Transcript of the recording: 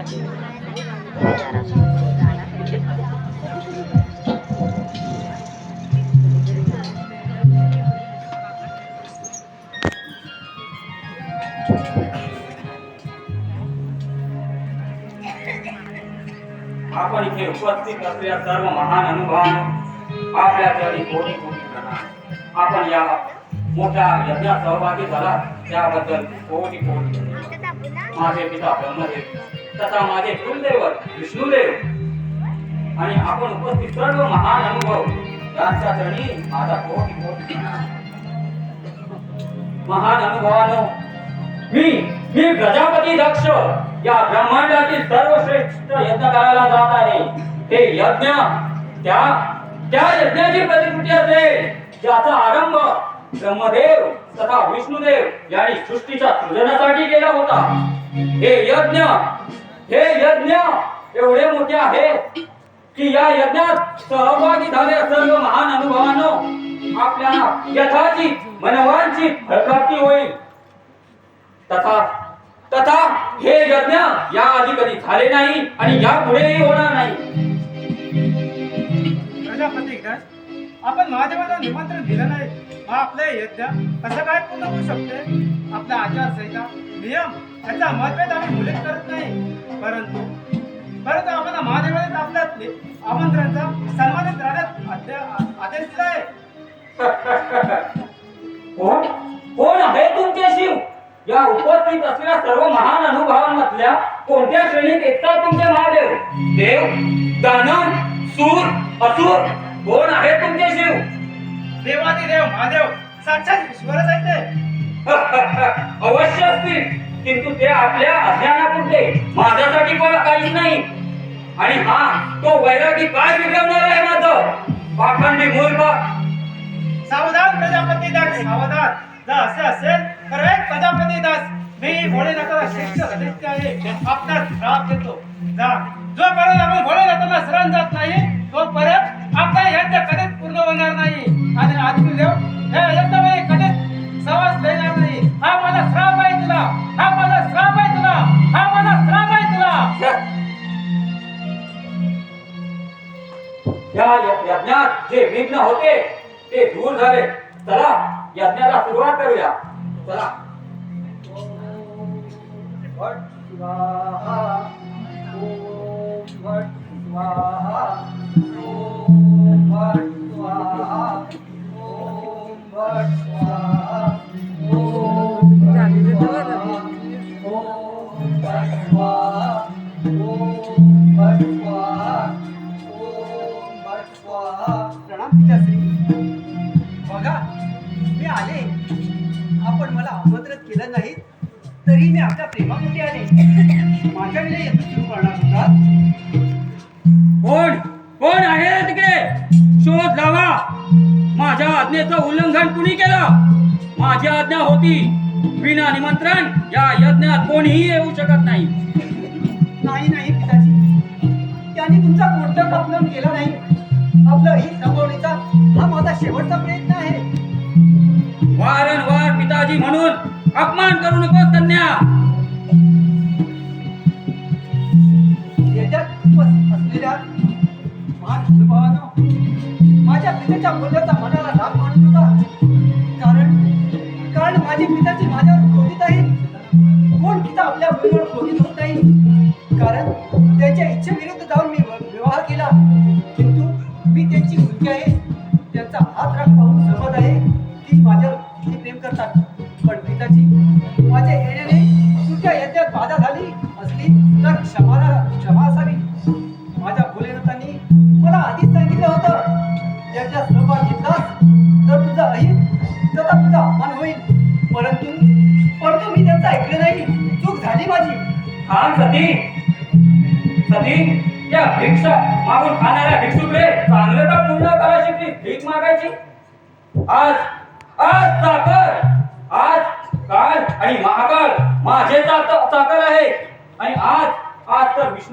आपण इथे उपस्थित असलेल्या सर्व महान अनुभवानं आपल्या चरणी कोटी कोटी प्रणाम. आपण या मोठ्या यज्ञात सहभागी झाला त्याबद्दल कोटी कोटी माझे पिता ब्रह्मदेव. तथा माझे कुलदैवत विष्णुदेव. आणि आपण उपस्थित सर्व महान अनुभव यांच्या चरणी माझा कोटी कोटी महान अनुभवानो मी मी प्रजापती दक्ष या ब्रह्मांडातील सर्वश्रेष्ठ यज्ञ करायला जात आहे. हे यज्ञ त्या त्या यज्ञाची प्रतिकृती असेल ज्याचा आरंभ ब्रह्मदेव तथा विष्णुदेव यांनी सृष्टीच्या सृजनासाठी केला होता. हे यज्ञ हे यज्ञ एवढे मोठे आहे की या यज्ञात सहभागी झाले सर्व महान अनुभवानं आपल्या यथाची मनवांची फलप्राप्ती होईल. तथा तथा हे यज्ञ या आधी कधी झाले नाही आणि या पुढेही होणार नाही. प्रजापती आपण महादेवाला निमंत्रण दिलं नाही. मग आपलं यज्ञ कसं काय पूर्ण होऊ शकते? आपला आचारसंहिता नियम याचा मतभेद आम्ही मुलीत करत नाही. परंतु परंतु आम्हाला महादेवाने आपल्या आमंत्रणाचा सन्मानित राहण्यात आदेश दिला आहे. कोण? कोण आहे तुमचे शिव? या उपस्थित असलेल्या सर्व महान अनुभवांमधल्या कोणत्या श्रेणीत येतात तुमचे महादेव? देव दानव सूर असुर कोण आहे तुमचे शिव? देवादिदेव महादेव साक्षात ईश्वरच आहे अवश्य असतील. किंतु ते आपल्या अज्ञानापुरते. माझ्यासाठी पण काहीच नाही. आणि हा तो वैरागी काय बिघडणार आहे माझं? पाखंडी मूर्ख. सावधान प्रजापती दास सावधान. जर असे असेल तर एक प्रजापती दास. मी भोलेनाथाला श्रेष्ठ सदस्य आहे. आपणास श्राप देतो. जा. जो पर्यंत आपण भोलेनाथाला शरण जात नाही तो परत आपला यज्ञ कधीच पूर्ण होणार नाही. आणि आदित्य देव हे कधीच सहवास लेणार नाही हा माझा श्राप आहे तुला. हा माझा श्राप आहे तुला. हा माझा श्राप आहे तुला. या. य- यज्ञात जे विघ्न होते ते दूर झाले. चला यज्ञाला सुरुवात करूया. चला. प्रणाम पिताश्री बघा मी आले. आपण मला आमंत्रित केलं नाही तरी मी आपल्या प्रेमामध्ये आले. माझ्या वेळेला यज्ञ सुरू करणार होता. कोण? कोण आहे तिकडे? शोध लावा. माझ्या आज्ञेचं उल्लंघन कुणी केलं? माझी आज्ञा होती. विना निमंत्रण या यज्ञात कोणीही येऊ शकत नाही. नाही नाही पिताजी. त्यांनी तुमचा कोणता केला नाही? आपलं हित हा माझा शेवटचा प्रयत्न आहे. वारंवार पिताजी म्हणून अपमान करू नकोस कन्या. असलेल्या माझ्या पित्याच्या बोलण्याचा मनाला त्यांच्या जाऊन मी विवाह केला. किंतु मी त्यांची मुलगी आहे. त्यांचा हात राग पाहून समज आहे की माझ्या प्रेम करतात. पण पिताजी माझ्या येण्याने तुमच्या यज्ञात बाधा झाली असली तर क्षमाला क्षमा असावी. माझ्या भोलेनाथांनी मला आधीच सांगितलं होतं याच्या सहभाग घेतलास तर तुझा अहित तथा तुझा अपमान होईल. परंतु परंतु मी त्यांचं ऐकलं नाही. चूक झाली माझी. थांब सती. सती या भिक्षा मागून खाणाऱ्या भिक्षुकडे चांगले का पूर्ण करा शिकली. भीक मागायची. आज आज चाकर आज काल आणि महाकाल. माझे चाकर आहे. आणि आज आज तर विष्णू